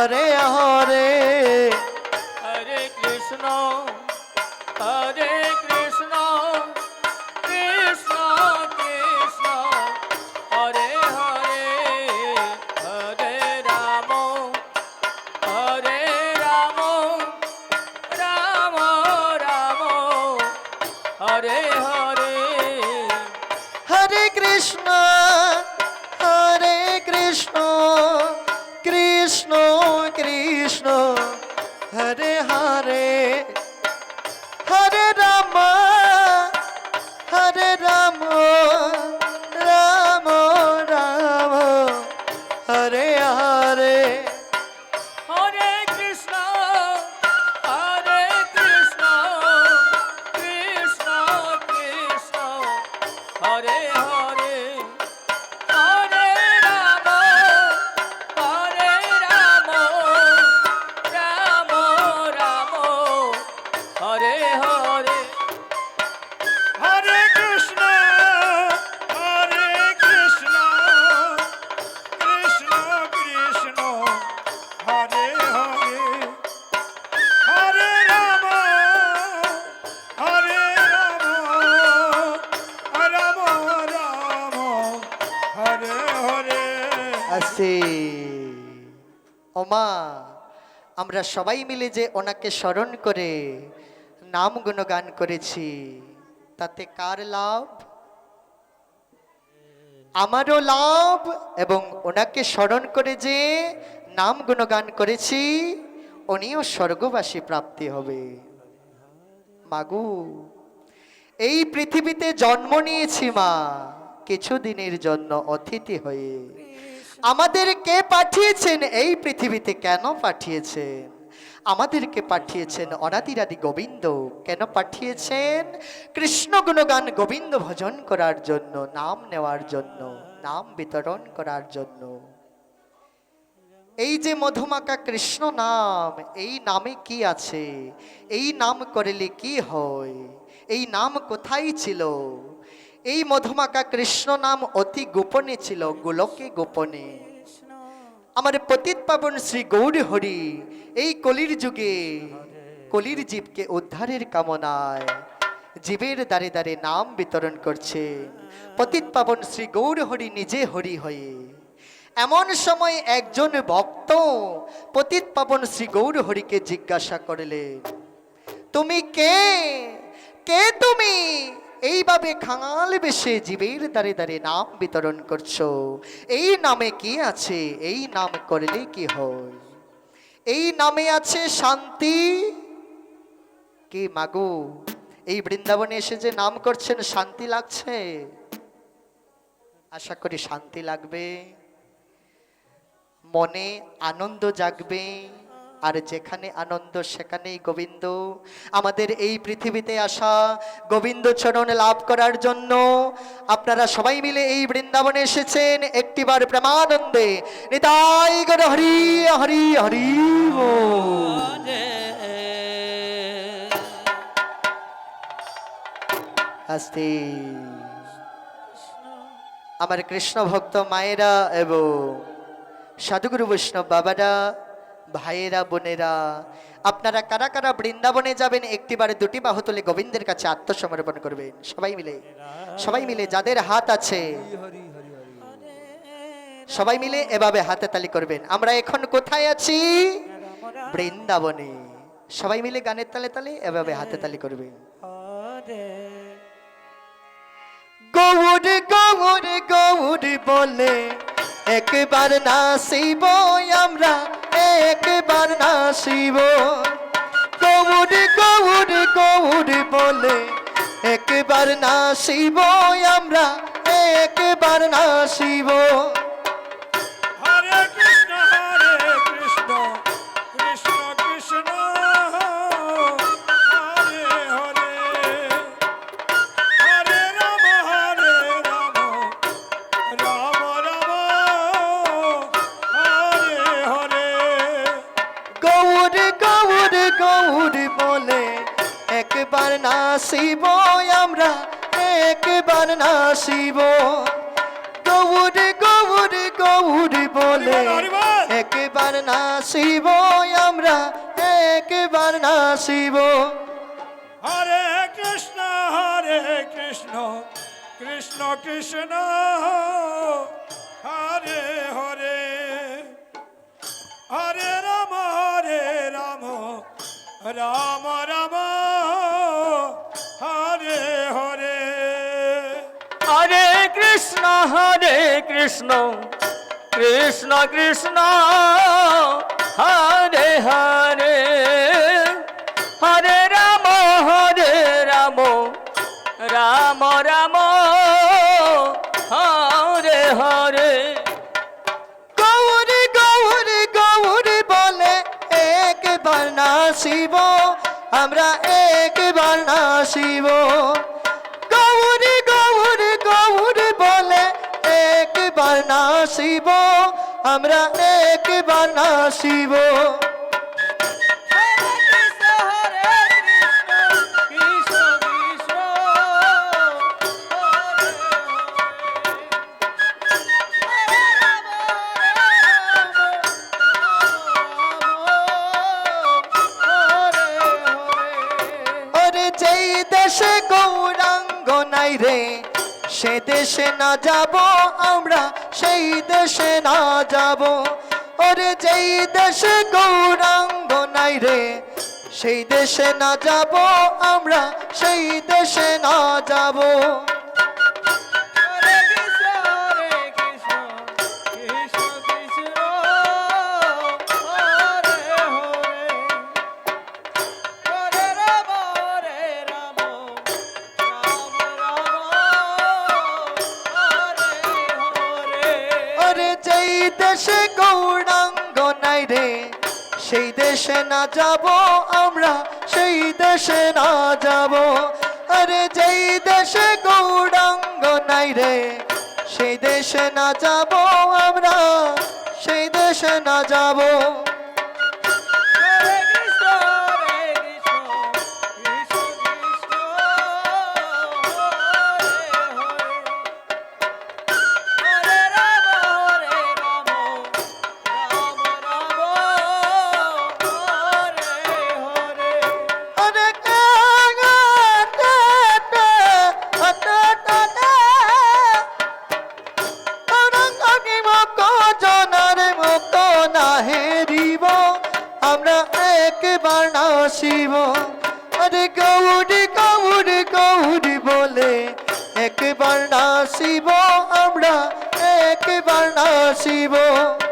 হরে হরে আমরা সবাই মিলে যে ওনাকে স্মরণ করে নাম গুণগান করেছি, তাতে কার লাভ? আমারও লাভ এবং ওনাকে স্মরণ করে যে নাম গুণগান করেছি, উনিও স্বর্গবাসী প্রাপ্তি হবে। মাগু, এই পৃথিবীতে জন্ম নিয়েছি মা, কিছুদিনের জন্য অতিথি হয়ে। আমাদের কে পাঠিয়েছেন? এই পৃথিবীতে কেন পাঠিয়েছেন? আমাদেরকে পাঠিয়েছেন? অনাদিরাদি গোবিন্দ কেন পাঠিয়েছেন? কৃষ্ণ গুণগান গোবিন্দ ভজন করার জন্য, নাম নেওয়ার জন্য, নাম বিতরণ করার জন্য। এই যে মধুমাকা কৃষ্ণ নাম, এই নামে কি আছে? এই নাম করলে কি হয়? এই নাম কোথায় ছিল? এই মধুমাকা কৃষ্ণ নাম অতি গোপনে ছিল, গোলকে গোপনে। আমার পতিত পাবন শ্রী গৌরী হরি, এই কলির যুগে কলির জীবকে উদ্ধারের কামনায় জীবের দ্বারে দ্বারে নাম বিতরণ করছে। পতিত পাবন শ্রী গৌর হরি নিজে হরি হয়ে। এমন সময় একজন ভক্ত পতিত পাবন শ্রী গৌর হরিকে জিজ্ঞাসা করলেন তুমি কে? কে তুমি? এইভাবে খাঙাল বেশে জীবের দ্বারে দ্বারে নাম বিতরণ করছ। এই নামে কি আছে? এই নাম করলে কি হয়? এই নামে আছে শান্তি। কি মাগু? এই বৃন্দাবনে এসে যে নাম করছেন, শান্তি লাগছে? আশা করি শান্তি লাগবে। মনে আনন্দ জাগবে। আর যেখানে আনন্দ, সেখানেই গোবিন্দ। আমাদের এই পৃথিবীতে আসা গোবিন্দ চরণ লাভ করার জন্য আপনারা সবাই মিলে এই বৃন্দাবনে এসেছেন একটিবার প্রেমানন্দে। নিতাই গর, হরি হরি হরি আমার কৃষ্ণ ভক্ত মায়েরা এবং সাধুগুরু বৈষ্ণব বাবারা ভাইয়েরা, বোনেরা, আপনারা কারা কারা বৃন্দাবনে যাবেন, একটিবারে দুটি বাহু তুলে গোবিন্দের কাছে আত্মসমর্পণ করবেন। সবাই মিলে সবাই মিলে যাদের হাত আছে, সবাই মিলে এভাবে হাতে তালি করবেন। আমরা এখন কোথায় আছি? বৃন্দাবনে। সবাই মিলে গানের তালে তালে এভাবে হাতে তালি করবেন। গৌর গৌর গৌর বলে, একবার নাসিব আমরা। একবার নাসিব গৌর গৌর গৌর বলে একবার নাসিব আমরা একবার নাসিব নাসিব আমরা একবার নাসিব গৌর গৌর গৌর বলে একবার নাসিব আমরা একবার নাসিব হরে কৃষ্ণ হরে কৃষ্ণ কৃষ্ণ কৃষ্ণ হরে হরে হরে রাম হরে রাম রাম কৃষ্ণ, হরে কৃষ্ণ কৃষ্ণ কৃষ্ণ, হরে হরে হরে রাম হরে রাম রাম রাম, হরে হরে। গৌর গৌর গৌর বলে, একবার নাসিব আমরা একবার নাসিব গৌর একবার নাসিব আমরা একবার নাসিব ওরে যেই দেশে গৌরাঙ্গ নাই রে সে দেশে না যাব, আমরা সেই দেশে না যাব। ওরে যেই দেশে গৌরাঙ্গ নাই রে, সেই দেশে না যাব, আমরা সেই দেশে না যাব। যেই দেশে গৌরাঙ্গ নাই রে, সেই দেশে না যাব আমরা, সেই দেশে না যাব। আরে যেই দেশে গৌরাঙ্গ নাই রে, সেই দেশে না যাব আমরা, সেই দেশে না যাব। একবার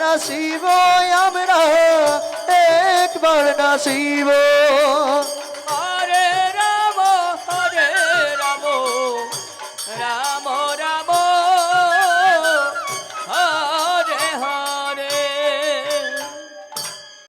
নাসিব আমরা একবার নাসিব।